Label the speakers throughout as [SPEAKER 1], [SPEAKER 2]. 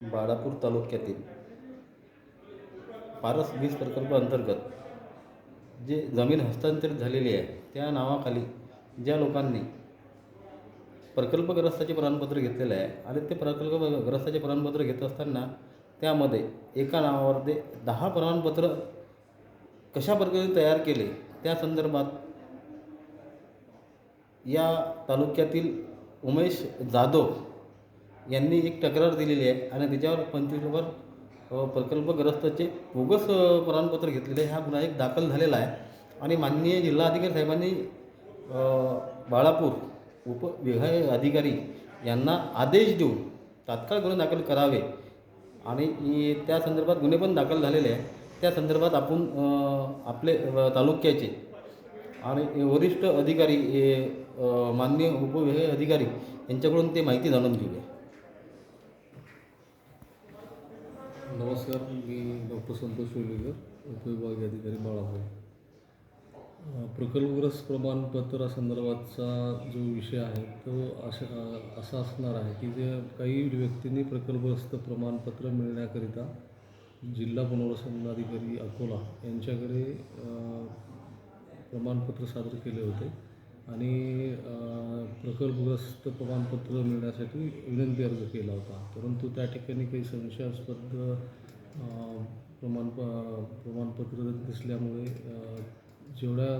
[SPEAKER 1] बाळापूर तालुक्यातील पारस वीज प्रकल्प अंतर्गत जे जमीन हस्तांतरित झालेली आहे त्या नावाखाली ज्या लोकांनी प्रकल्पग्रस्ताचे प्रमाणपत्र घेतलेलं आहे आणि ते प्रकल्पग्रस्ताचे प्रमाणपत्र घेत असताना त्यामध्ये एका नावावर ते दहा प्रमाणपत्र कशा प्रकारे तयार केले त्या संदर्भात या तालुक्यातील उमेश जाधव यांनी एक तक्रार दिलेली आहे आणि त्याच्यावर पंचवीसवर नंबर प्रकल्पग्रस्तचे बोगस प्रमाणपत्र घेतलेले हा गुन्हा एक दाखल झालेला आहे. आणि माननीय जिल्हाधिकारी साहेबांनी बाळापूर उपविभागीय अधिकारी यांना आदेश देऊन तात्काळ गुन्हे दाखल करावे. आणि त्या संदर्भात गुन्हे पण दाखल झालेले आहे त्या संदर्भात आपण आपले तालुक्याचे आणि वरिष्ठ अधिकारी हे माननीय उपविभागीय अधिकारी यांच्याकडून ते माहिती जाणून घेऊया.
[SPEAKER 2] नमस्कार मी डॉक्टर संतोष वेलेकर उपविभागीय अधिकारी बाळापूर प्रकल्पग्रस्त प्रमाणपत्रासंदर्भातचा जो विषय आहे तो अशा असा असणार आहे की जे काही व्यक्तींनी प्रकल्पग्रस्त प्रमाणपत्र मिळण्याकरिता जिल्हा पुनर्वसन अधिकारी अकोला यांच्याकडे प्रमाणपत्र सादर केले होते. आणि प्रकल्पग्रस्त प्रमाणपत्र मिळण्यासाठी विनंती अर्ज केला होता. परंतु त्या ठिकाणी काही संशयास्पद प्रमाणप प्रमाणपत्र दिसल्यामुळे जेवढ्या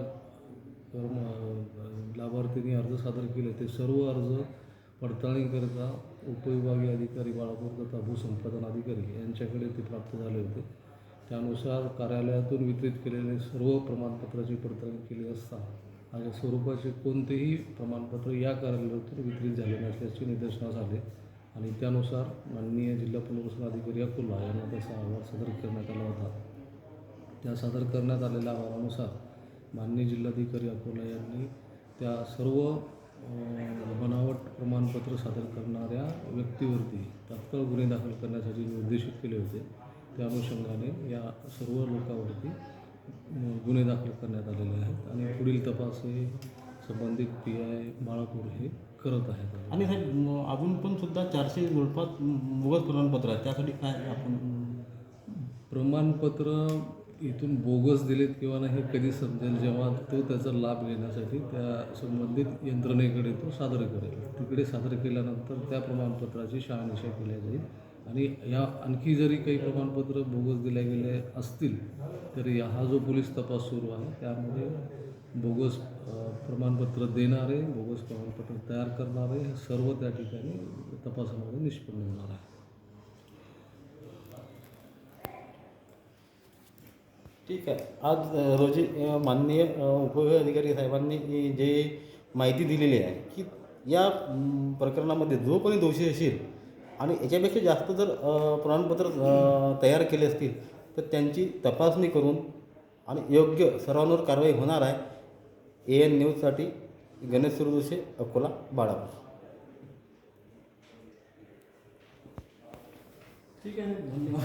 [SPEAKER 2] कर्म लाभार्थींनी अर्ज सादर केले ते सर्व अर्ज पडताळणीकरिता उपविभागीय अधिकारी बाळापूर तथा भूसंपादन अधिकारी यांच्याकडे ते प्राप्त झाले होते. त्यानुसार कार्यालयातून वितरित केलेले सर्व प्रमाणपत्राची पडताळणी केली असता अशा स्वरूपाचे कोणतेही प्रमाणपत्र या कार्यालयातून वितरित झाले नसल्याचे निदर्शनास आले. आणि त्यानुसार माननीय जिल्हा पुनर्वसन अधिकारी अकोला यांना त्याचा अहवाल सादर करण्यात आला होता. त्या सादर करण्यात आलेल्या अहवालानुसार माननीय जिल्हाधिकारी अकोला यांनी त्या सर्व बनावट प्रमाणपत्र सादर करणाऱ्या व्यक्तीवरती तात्काळ गुन्हे दाखल करण्यासाठी निर्देशित केले होते त्या अनुषंगाने या सर्व लोकांवरती गुन्हे दाखल करण्यात आलेले आहेत. आणि पुढील तपास हे संबंधित पी आय बाळापूर हे करत आहेत.
[SPEAKER 1] आणि साहेब अजून पण सुद्धा चारशे जवळपास बोगस प्रमाणपत्र आहे त्यासाठी काय आपण
[SPEAKER 2] प्रमाणपत्र इथून बोगस दिलेत किंवा नाही हे कधी समजेल जेव्हा तो त्याचा लाभ घेण्यासाठी त्या संबंधित यंत्रणेकडे तो सादर करेल. तिकडे सादर केल्यानंतर त्या प्रमाणपत्राची शहानिशा केल्या जाईल. आणि या आणखी जरी काही प्रमाणपत्र बोगस दिल्या गेले असतील तरी हा जो पोलीस तपास सुरू आहे त्यामध्ये बोगस प्रमाणपत्र देणारे बोगस प्रमाणपत्र तयार करणारे हे सर्व त्या ठिकाणी तपासामध्ये निष्पन्न होणार आहे.
[SPEAKER 1] ठीक आहे. आज रोजी माननीय उपविभाग अधिकारी साहेबांनी जे माहिती दिलेली आहे की या प्रकरणामध्ये जो कोणी दोषी असेल आणि याच्यापेक्षा जास्त जर प्रमाणपत्र तयार केले असतील तर त्यांची तपासणी करून आणि योग्य सर्वांवर कारवाई होणार आहे. ए एन न्यूजसाठी गणेश सुरदोशे अकोला बाळापूर. ठीक आहे धन्यवाद.